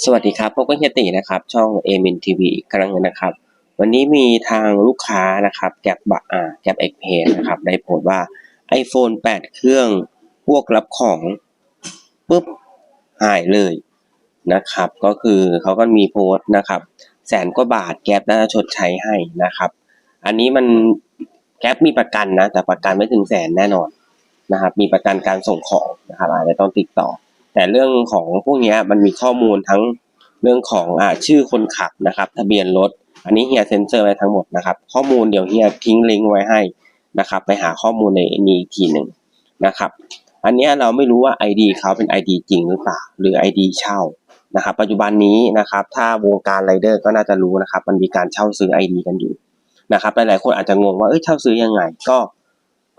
สวัสดีครับพบกับเฮียตีนะครับ ช่องเอมินทีวีอีกครั้งนึงนะครับ วันนี้มีทางลูกค้านะครับแกร็บบะอ่าแกร็บเอ็กเพนะครับ ได้โพสต์ว่า iPhone 8 เครื่องพวกรับของปุ๊บหายเลยนะครับ ก็คือเขาก็มีโพสต์นะครับ แสนกว่าบาทแก๊ปน่าจะชดใช้ให้นะครับ อันนี้มันแก๊ปมีประกันนะ แต่ประกันไม่ถึงแสนแน่นอนนะครับ มีประกันการส่งของนะครับอาจจะต้องติดต่อ แต่เรื่องของพวกนี้มันมีข้อมูลทั้งเรื่องของอชื่อคนขับนะครับ ทะเบียนรถ อันนี้เฮียเซ็นเซอร์ไว้ทั้งหมดนะครับ ข้อมูลเดี๋ยวเฮียทิ้งลิงก์ไว้ให้นะครับ ไปหาข้อมูลในนี้อีกทีหนึ่งนะครับ อันนี้เราไม่รู้ว่า ID เขาเป็น ID จริงหรือเปล่า หรือ ID เช่านะครับ ปัจจุบันนี้นะครับ ถ้าวงการไรเดอร์ก็น่าจะรู้นะครับ มันมีการเช่าซื้อ ID กันอยู่นะครับหลายๆคนอาจจะงงว่าเอ้ยเช่าซื้อยังไงก็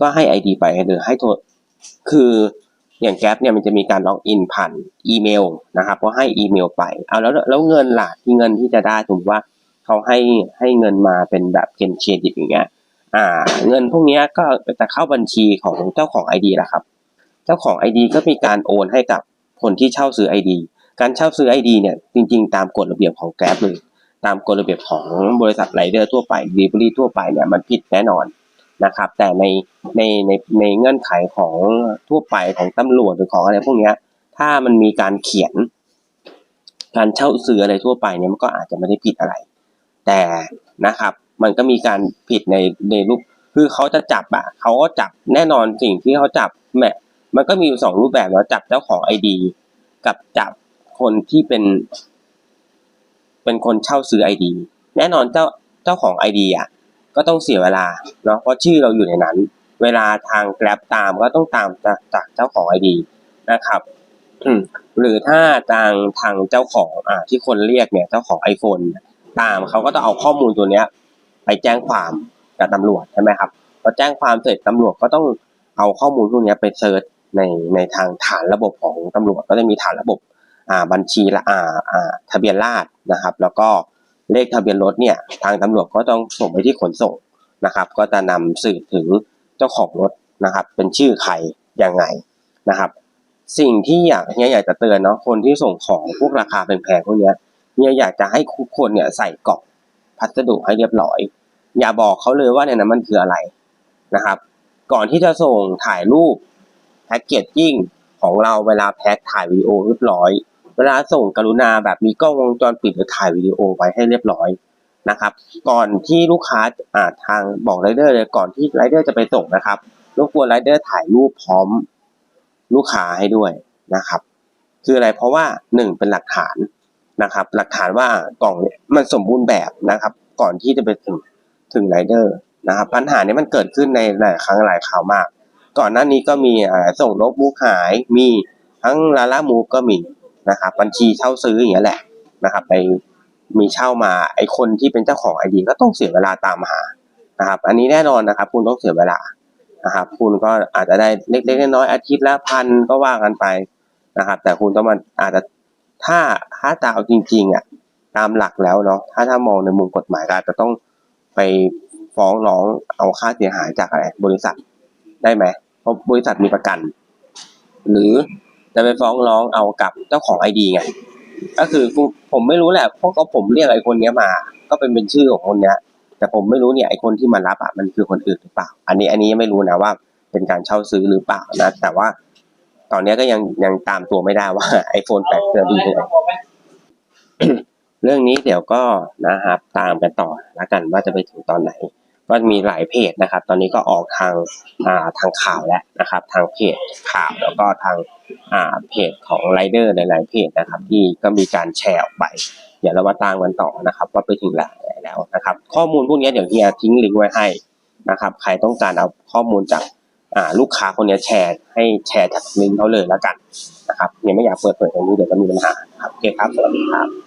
ก็ให้ ID ไปหรือให้โทรคือ อย่างแก๊ปเนี่ยมันจะมีการล็อกอินผ่านอีเมลนะครับก็ให้อีเมลไปเอาแล้วแล้วเงินล่ะที่เงินที่จะได้สมมติว่าเขาให้ให้เงินมาเป็นแบบเกนเครดิตอย่างเงี้ยอ่า เงินพวกนี้ก็จะเข้าบัญชีของเจ้าของ ID แหละครับ เจ้าของ ID ก็มีการโอนให้กับคนที่เช่าซื้อ ID การเช่าซื้อ ID เนี่ยจริง ๆ ตามกฎระเบียบของแก๊ปเลย ตามกฎระเบียบของบริษัทไรเดอร์ทั่วไปดีบรีทั่วไปเนี่ยมันผิดแน่นอน นะครับ แต่ในในในในเงื่อนไขของทั่วไปของตำรวจหรือของอะไรพวกนี้ถ้ามันมีการเขียน การเช่าซื้ออะไรทั่วไปเนี่ยมันก็อาจจะไม่ได้ผิดอะไร แต่นะครับมันก็มีการผิดในในรูปคือเขาจะจับอะเขาก็จับแน่นอนสิ่งที่เขาจับแมมันก็มีอยู่สองรูปแบบแล้วจับเจ้าของไอดีกับจับคนที่เป็น เป็นคนเช่าซื้อไอดีแน่นอนเจ้าเจ้าของไอดีอะ ก็ต้องเสียเวลาเนาะเพราะชื่อเราอยู่ในนั้น เวลาทางแกร็บตามก็ต้องตามจากจากเจ้าของไอดีนะครับหรือถ้าทางทางเจ้าของอ่าที่คนเรียกเนี่ยเจ้าของ iPhone เนี่ยตามเขาก็ต้องเอาข้อมูลตัวเนี้ย ไปแจ้งความกับตำรวจใช่ไหมครับพอแจ้งความเสร็จตำรวจก็ต้องเอาข้อมูลพวกนี้ไปเซิร์ชในในทางฐานระบบของตำรวจก็จะมีฐานระบบอ่าบัญชีละอ่าอ่าทะเบียนราษนะครับ แล้วก็ เลขทะเบียนรถเนี่ยทางตำรวจก็ต้องส่งไปที่ขนส่งนะครับ ก็จะนำสืบถึงเจ้าของรถนะครับ เป็นชื่อใครยังไงนะครับ สิ่งที่อยากเนี่ยอยากจะเตือนเนาะคนที่ส่งของพวกราคาแพงๆพวกเนี้ยเนี่ยอยากจะให้ทุกคนเนี่ยใส่กล่องพัสดุให้เรียบร้อย อย่าบอกเขาเลยว่าในนั้นะมันคืออะไรนะครับ ก่อนที่จะส่งถ่ายรูปแพ็กเกจจิ้งของเราเวลาแพ็คถ่ายวิดีโอเรียบร้อย เวลาส่งกรุณาแบบมีกล้องวงจรปิดหรือถ่ายวิดีโอไว้ให้เรียบร้อยนะครับ ก่อนที่ลูกค้าอ่าทางบอกไรเดอร์เลยก่อนที่ไรเดอร์จะไปส่งนะครับรบกวนไรเดอร์ถ่ายรูปพร้อมลูกค้าให้ด้วยนะครับ คืออะไรเพราะว่าหนึ่งเป็นหลักฐานนะครับ หลักฐานว่ากล่องเนี่ยมันสมบูรณ์แบบนะครับ ก่อนที่จะไปถึงถึงไรเดอร์นะครับ ปัญหานี้มันเกิดขึ้นในหลายครั้งหลายคราวมาก ก่อนหน้านี้ก็มีส่งโน้ตบุ๊กหายมีทั้งลาล่ามูก็มี นะครับบัญชีเช่าซื้ออย่างเงี้ยแหละนะครับไปมีเช่ามาไอคนที่เป็นเจ้าของไอดีก็ต้องเสียเวลาตามหานะครับ อันนี้แน่นอนนะครับ คุณต้องเสียเวลานะครับ คุณก็อาจจะได้เล็กๆน้อยๆอาทิตย์ละพันก็ว่ากันไปนะครับ แต่คุณต้องมาอาจจะถ้าถ้าจะเอาจริงๆอะตามหลักแล้วเนาะถ้าถ้ามองในมุมกฎหมายก็จจะต้องไปฟ้องร้องเอาค่าเสียหายจากอะไรบริษัทได้ไหมเพราะบริษัทมีประกัน หรือ จะไปฟ้องร้องเอากับเจ้าของไอดีไง ก็คือผมไม่รู้แหละเพราะก็ผมเรียกไอคนเนี้ยมา ก็เป็นเป็นชื่อของคนเนี้ย แต่ผมไม่รู้เนี่ยไอคนที่มารับอะมันคือคนอื่นหรือเปล่า อันนี้อันนี้ยังไม่รู้นะว่า เป็นการเช่าซื้อหรือเปล่านะ แต่ว่า ตอนนี้ก็ยังยังตามตัวไม่ได้ว่า iPhone 8เดืองดียังไงเรื่องนี้เดี๋ยวก็นะครับตามกันต่อแล้วกันว่าจะไปถึงตอนไหน ก็มีหลายเพจนะครับ ตอนนี้ก็ออกทางอ่าทางข่าวแล้วนะครับ ทางเพจข่าวแล้วก็ทางอ่าเพจของไรเดอร์หลายๆเพจนะครับ ที่ก็มีการแชร์ออกไปเดี๋ยวเรามาตามกันต่อนะครับ ว่าไปถึงไหนแล้วนะครับ ข้อมูลพวกนี้เดี๋ยวเฮียทิ้งลิงก์ไว้ให้นะครับ ใครต้องการเอาข้อมูลจากลูกค้าคนนี้แชร์ให้แชร์จากลิงก์เขาเลยแล้วกันนะครับยังไม่อยากเปิดเผยตรงนี้เดี๋ยวจะมีปัญหาครับโอเคครับสวัสดีครับ